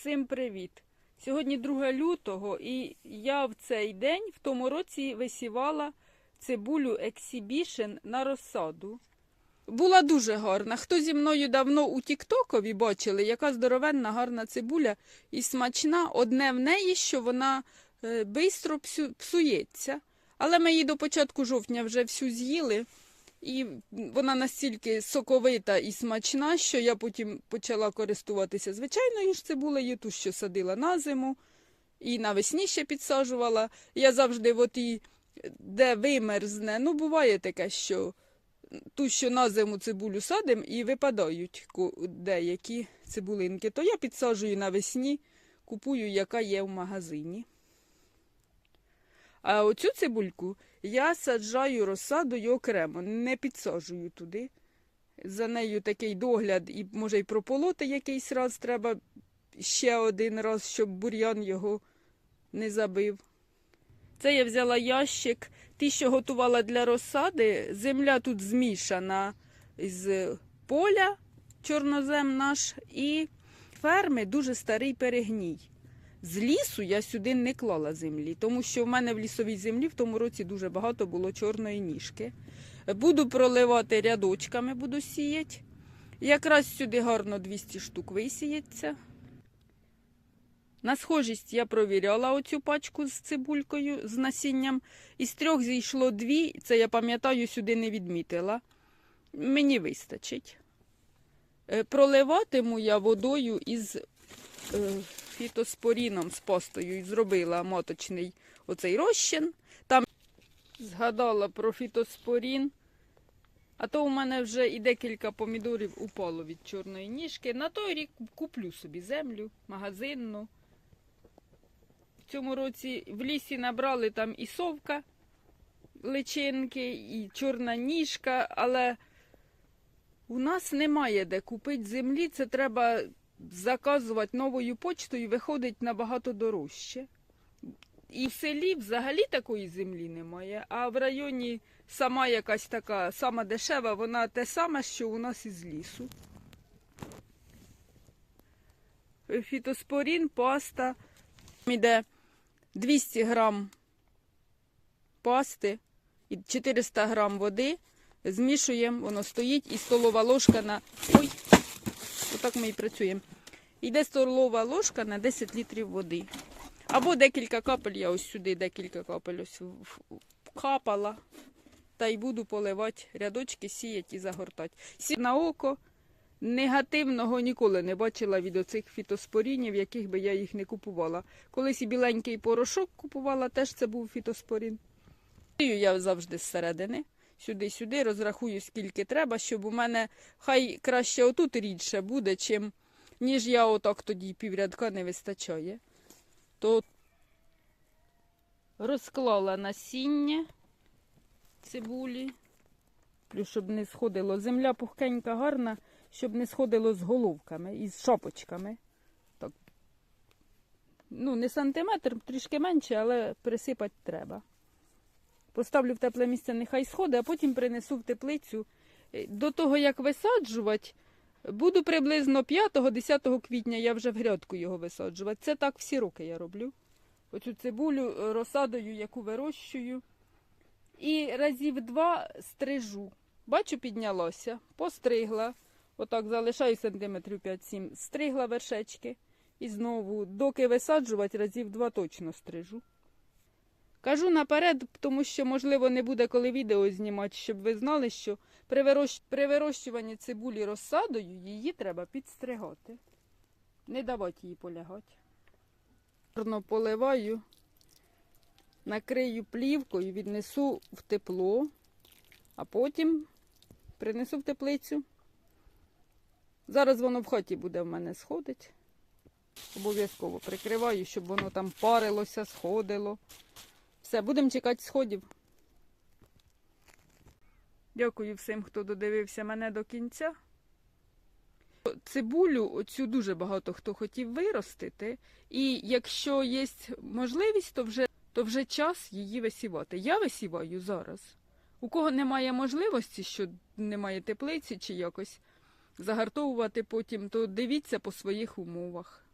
Всім привіт! Сьогодні 2 лютого, і я в цей день в тому році висівала цибулю Exhibition на розсаду. Була дуже гарна. Хто зі мною давно у Тіктокові бачили, яка здоровенна гарна цибуля і смачна. Одне в неї, що вона е, бистро псується. Але ми її до початку жовтня вже всю з'їли. І вона настільки соковита і смачна, що я потім почала користуватися звичайною ж цибулею, ту, що садила на зиму, і навесні ще підсаджувала. Я завжди, от і, де вимерзне, ну буває таке, що ту, що на зиму цибулю садимо, і випадають деякі цибулинки, то я підсаджую навесні, купую, яка є в магазині. А оцю цибульку я саджаю розсадою окремо, не підсаджую туди. За нею такий догляд, і може й прополоти якийсь раз треба ще один раз, щоб бур'ян його не забив. Це я взяла ящик, ті, що готувала для розсади. Земля тут змішана з поля, чорнозем наш, і ферми дуже старий перегній. З лісу я сюди не клала землі, тому що в мене в лісовій землі в тому році дуже багато було чорної ніжки. Буду проливати рядочками, буду сіяти. Якраз сюди гарно 200 штук висіється. На схожість я провіряла оцю пачку з цибулькою, з насінням. Із трьох зійшло дві, це я пам'ятаю, сюди не відмітила. Мені вистачить. Е, Проливатиму я водою із фітоспоріном з пастою і зробила моточний оцей розчин. Там згадала про фітоспорін. А то у мене вже і декілька помідорів упало від чорної ніжки. На той рік куплю собі землю, магазинну. В цьому році в лісі набрали там і совка, личинки, і чорна ніжка, але у нас немає де купити землі. Це треба заказувати новою почтою, виходить набагато дорожче. І в селі взагалі такої землі немає, а в районі сама якась така, сама дешева, вона те саме, що у нас із лісу. Фітоспорін, паста. Іде 200 грам пасти і 400 грам води. Змішуємо, воно стоїть і столова ложка на. Ой, отак ми і працюємо. Йде столова ложка на 10 літрів води. Або декілька капель, я ось сюди декілька капель ось капала. Та й буду поливати рядочки, сіяти і загортати. Сі на око негативного ніколи не бачила від оцих фітоспорінів, яких би я їх не купувала. Колись і біленький порошок купувала, теж це був фітоспорін. Сію я завжди зсередини. Сюди-сюди розрахую, скільки треба, щоб у мене хай краще отут рідше буде, чим ніж я отак тоді піврядка не вистачає. То розклала насіння цибулі, плюс, щоб не сходило. Земля пухкенька, гарна, щоб не сходило з головками і з шапочками. Ну, не сантиметр, трішки менше, але присипати треба. Поставлю в тепле місце, нехай сходить, а потім принесу в теплицю. Е, До того, як висаджувати, буду приблизно 5-10 квітня я вже в грядку його висаджувати. Це так всі роки я роблю. Оцю цибулю е, розсадою, яку вирощую. І разів два стрижу. Бачу, піднялося, постригла. Отак залишаю сантиметрів 5-7. Стригла вершечки. І знову, доки висаджувати, разів два точно стрижу. Кажу наперед, тому що, можливо, не буде коли відео знімати, щоб ви знали, що при, вирощ... при вирощуванні цибулі розсадою її треба підстригати. Не давати їй полягати. Гарно поливаю, накрию плівкою, віднесу в тепло, а потім принесу в теплицю. Зараз воно в хаті буде в мене сходить. Обов'язково прикриваю, щоб воно там парилося, сходило. Все, будемо чекати сходів. Дякую всім, хто додивився мене до кінця. Цибулю оцю дуже багато хто хотів виростити. І якщо є можливість, то вже, то вже час її висівати. Я висіваю зараз. У кого немає можливості, що немає теплиці чи якось загартовувати потім, то дивіться по своїх умовах.